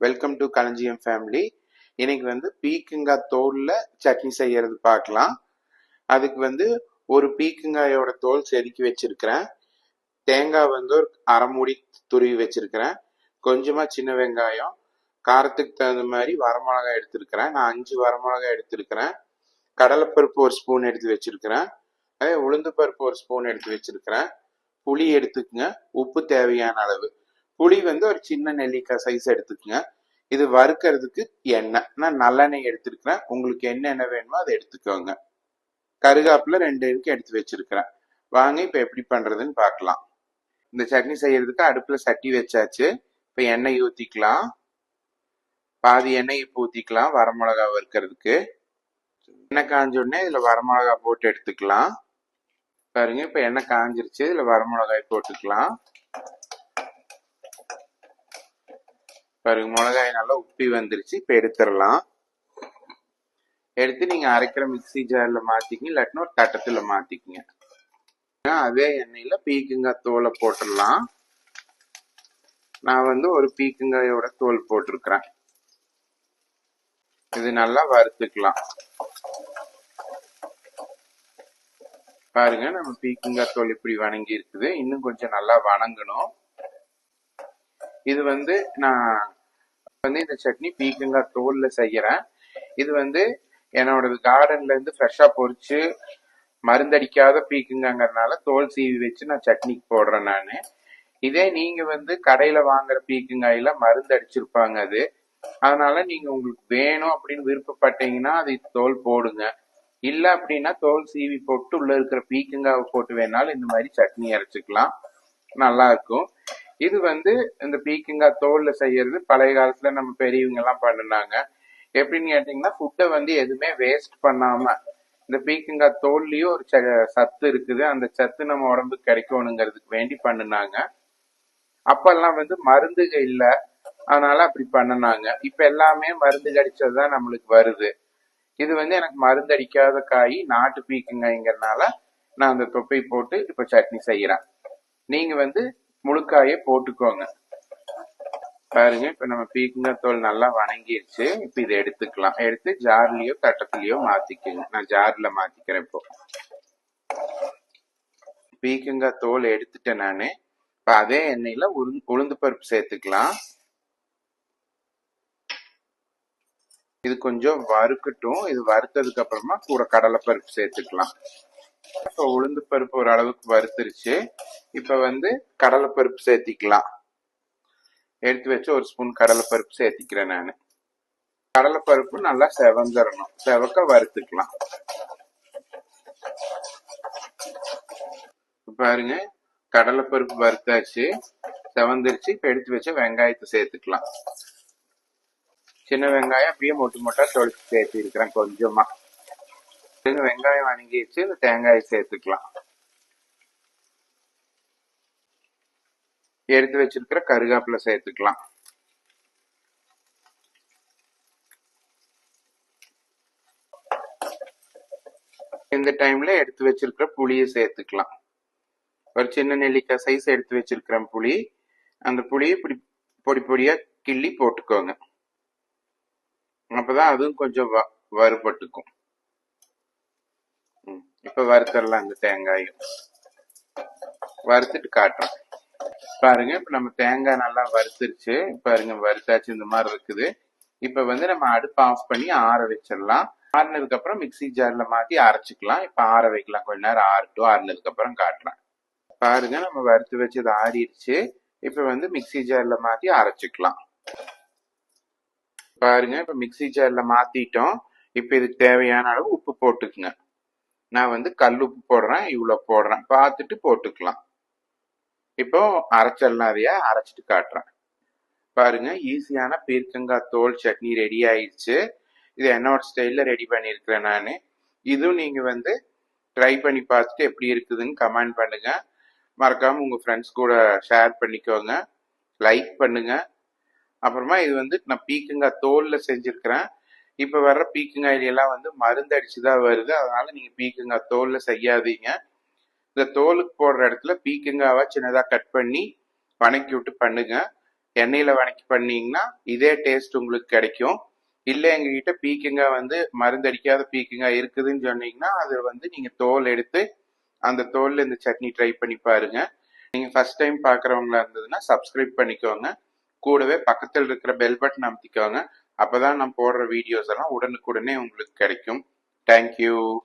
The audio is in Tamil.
வெல்கம் டு களஞ்சியம் ஃபேமிலி இன்னைக்கு வந்து பீக்கங்காய் தோலில் சட்னி செய்யறது பார்க்கலாம். அதுக்கு வந்து ஒரு பீக்கங்காயோட தோல் செதுக்கி வச்சிருக்கிறேன். தேங்காய் வந்து ஒரு அரை மூடி துருவி வச்சிருக்கிறேன். கொஞ்சமாக சின்ன வெங்காயம் காரத்துக்கு தகுந்த மாதிரி வரமிளகாய் எடுத்திருக்கிறேன். நான் அஞ்சு வரமிளகாய் எடுத்திருக்கிறேன். கடலைப்பருப்பு ஒரு ஸ்பூன் எடுத்து வச்சிருக்கிறேன். அதே உளுந்து பருப்பு ஒரு ஸ்பூன் எடுத்து வச்சிருக்கிறேன். புளி எடுத்துக்கங்க. உப்பு தேவையான அளவு. புளி வந்து ஒரு சின்ன நெல்லிக்காய் சைஸ் எடுத்துக்கோங்க. இது வறுக்கிறதுக்கு எண்ணெய். நான் நல்லெண்ணெய் எடுத்துருக்கிறேன். உங்களுக்கு என்ன எண்ணெய் வேணுமோ அதை எடுத்துக்கோங்க. கருகாப்பில் ரெண்டு இருக்கு எடுத்து வச்சிருக்கிறேன். வாங்க இப்போ எப்படி பண்ணுறதுன்னு பார்க்கலாம். இந்த சட்னி செய்யறதுக்கு அடுப்பில் சட்டி வச்சாச்சு. இப்போ எண்ணெய் ஊற்றிக்கலாம் பாதி எண்ணெய் இப்போ ஊற்றிக்கலாம் வரமிளகா வறுக்கிறதுக்கு. எண்ணெய் காஞ்ச உடனே இதுல வரமிளகா போட்டு எடுத்துக்கலாம். பாருங்க இப்போ எண்ணெய் காஞ்சிருச்சு. இதில் வரமிளகாய் போட்டுக்கலாம். பாருங்க மிளகாய் நல்லா உப்பி வந்துருச்சு. இப்போ எடுத்துடலாம். எடுத்து நீங்க அரைக்கிற மிக்ஸி ஜார்ல மாற்றிக்கிங்க இல்லாட்டினா ஒரு தட்டத்தில் மாற்றிக்கிங்க அதே எண்ணெயில் பீக்கங்காய் தோலை போட்டுடலாம். நான் வந்து ஒரு பீக்கங்காயோட தோல் போட்டிருக்கிறேன். இது நல்லா வறுத்துக்கலாம். பாருங்க நம்ம பீக்கங்காய் தோல் இப்படி வணங்கி இருக்குது. இன்னும் கொஞ்சம் நல்லா வணங்கணும். இது வந்து நான் வந்து இந்த சட்னி பீக்கங்காய் தோல்ல செய்யறேன். இது வந்து என்னோட கார்டன்ல இருந்து ஃப்ரெஷ்ஷா பொறிச்சு மருந்தடிக்காத பீக்குங்கங்கறனால தோல் சீவி வச்சு நான் சட்னிக்கு போடுறேன் நான். இதே நீங்க வந்து கடையில வாங்குற பீக்குங்காயில மருந்து அடிச்சிருப்பாங்க அது. அதனால நீங்க உங்களுக்கு வேணும் அப்படின்னு விருப்பப்பட்டீங்கன்னா அது தோல் போடுங்க. இல்ல அப்படின்னா தோல் சீவி போட்டு உள்ள இருக்கிற பீக்குங்காவை போட்டு வேணாலும் இந்த மாதிரி சட்னி அரைச்சிக்கலாம். நல்லா இருக்கும். இது வந்து இந்த பீக்கங்காய் தோல்ல செய்யறது. பழைய காலத்துல நம்ம பெரியவங்க எல்லாம் பண்ணினாங்க. எப்படின்னு கேட்டீங்கன்னா ஃபுட்டை வந்து எதுவுமே வேஸ்ட் பண்ணாம இந்த பீக்கங்காய் தோல்லையும் ஒரு ச- சத்து இருக்குது. அந்த சத்து நம்ம உடம்புக்கு கிடைக்கணுங்கிறதுக்கு வேண்டி பண்ணினாங்க. அப்பெல்லாம் வந்து மருந்துக இல்ல. அதனால அப்படி பண்ணினாங்க. இப்ப எல்லாமே மருந்து கடிச்சதுதான் நம்மளுக்கு வருது. இது வந்து எனக்கு மருந்து அடிக்காத காய் நாட்டு பீக்கங்காய்ங்கிறதுனால நான் அந்த தொப்பை போட்டு இப்ப சட்னி செய்யறேன். நீங்க வந்து முழுக்காயே போட்டுக்கோங்க. பாருங்க இப்ப நம்ம பீக்கங்காய் தோல் நல்லா வணங்கிருச்சு. இப்ப இதை எடுத்துக்கலாம். எடுத்து ஜார்லயோ தட்டத்திலயோ மாத்திக்கோங்க. நான் ஜார்ல மாத்திக்கிறேன் இப்போ. பீக்கங்காய் தோல் எடுத்துட்டேன் நானு. இப்ப அதே எண்ணெயில உளுந்து உளுந்து பருப்பு சேர்த்துக்கலாம். இது கொஞ்சம் வறுக்கட்டும். இது வறுத்ததுக்கு அப்புறமா கூட கடலை பருப்பு சேர்த்துக்கலாம். இப்போ உளுந்து பருப்பு ஒரு அளவுக்கு வறுத்துருச்சு. இப்ப வந்து கடலைப்பருப்பு சேர்த்திக்கலாம். எடுத்து வச்சு ஒரு ஸ்பூன் கடலைப்பருப்பு சேர்த்திக்கிறேன் நான். கடலைப்பருப்பு நல்லா செவந்துடணும் செவக்க வறுத்துக்கலாம். பாருங்க கடலைப்பருப்பு வறுத்தாச்சு. செவந்துருச்சு. இப்ப எடுத்து வச்சு வெங்காயத்தை சேர்த்துக்கலாம். சின்ன வெங்காயம் அப்படியே மொட்டு மொட்டா தொளிச்சு சேர்த்திருக்கிறேன் கொஞ்சமா. வெங்காயம் வணங்கிடுச்சு இந்த தேங்காயை சேர்த்துக்கலாம். எடுத்து வச்சிருக்கிற கருகாப்பிலை சேர்த்துக்கலாம். இந்த டைம்ல எடுத்து வச்சிருக்கிற புளியை சேர்த்துக்கலாம். ஒரு சின்ன நெல்லிக்காய் சைஸ் எடுத்து வச்சிருக்கிறேன் புளி அந்த புளியை இப்படி பொடி பொடியா கிள்ளி போட்டுக்கோங்க. அப்பதான் அதுவும் கொஞ்சம் வ- வறுபட்டுக்கும். இப்ப வறுத்துடலாம் அந்த தேங்காயும் வறுத்துட்டு காட்டுறோம். பாருங்க இப்ப நம்ம தேங்காய் நல்லா வறுத்துருச்சு. பாருங்க வறுத்தாச்சு இந்த மாதிரி இருக்குது. இப்ப வந்து நம்ம அடுப்பு ஆஃப் பண்ணி ஆற வச்சிடலாம். ஆறுனதுக்கு அப்புறம் மிக்ஸி ஜார்ல மாத்தி அரைச்சிக்கலாம். இப்ப ஆற வைக்கலாம். கொஞ்ச நேரம் ஆறட்டும். ஆறுனதுக்கு அப்புறம் காட்டுறேன் பாருங்க நம்ம வறுத்து வச்சது ஆறிடுச்சு. இப்ப வந்து மிக்ஸி ஜார்ல மாத்தி அரைச்சிக்கலாம். பாருங்க இப்ப மிக்ஸி ஜார்ல மாத்திட்டோம். இப்ப இதுக்கு தேவையான அளவு உப்பு போட்டுக்குங்க. நான் வந்து கல் உப்பு போடுறேன் இவ்வளோ போடுறேன். பார்த்துட்டு போட்டுக்கலாம். இப்போ அரைச்சிடலாம் அதையா அரைச்சிட்டு காட்டுறேன். பாருங்க ஈஸியான பீர்க்கங்காய் தோல் சட்னி ரெடி ஆயிடுச்சு. இது என்னோட ஸ்டைலில் ரெடி பண்ணியிருக்கிறேன் நான். இதுவும் நீங்கள் வந்து ட்ரை பண்ணி பார்த்துட்டு எப்படி இருக்குதுன்னு கமெண்ட் பண்ணுங்க. மறக்காமல் உங்கள் ஃப்ரெண்ட்ஸ் கூட ஷேர் பண்ணிக்கோங்க. லைக் பண்ணுங்க. அப்புறமா இது வந்து நான் பீக்கங்காய் தோலில் செஞ்சுருக்கிறேன். இப்ப வர்ற பீக்கங்காயிலாம் வந்து மருந்து அடிச்சுதான் வருது. அதனால நீங்க பீக்கங்காய் தோல்ல செய்யாதீங்க. இந்த தோலுக்கு போடுற இடத்துல பீக்கங்காவை சின்னதா கட் பண்ணி வணக்கி விட்டு பண்ணுங்க. எண்ணெயில வணக்கி பண்ணீங்கன்னா இதே டேஸ்ட் உங்களுக்கு கிடைக்கும். இல்ல எங்ககிட்ட பீக்கங்காய் வந்து மருந்தடிக்காத பீக்கங்காய் இருக்குதுன்னு சொன்னீங்கன்னா அது வந்து நீங்க தோல் எடுத்து அந்த தோல்ல இந்த சட்னி ட்ரை பண்ணி பாருங்க. நீங்க ஃபர்ஸ்ட் டைம் பாக்குறவங்களா இருந்ததுன்னா சப்ஸ்கிரைப் பண்ணிக்கோங்க. கூடவே பக்கத்தில் இருக்கிற பெல் பட்டன் அமுத்திக்கோங்க. அப்போதான் நான் போடுற வீடியோஸ் எல்லாம் உடனுக்குடனே உங்களுக்கு கிடைக்கும். தேங்க்யூ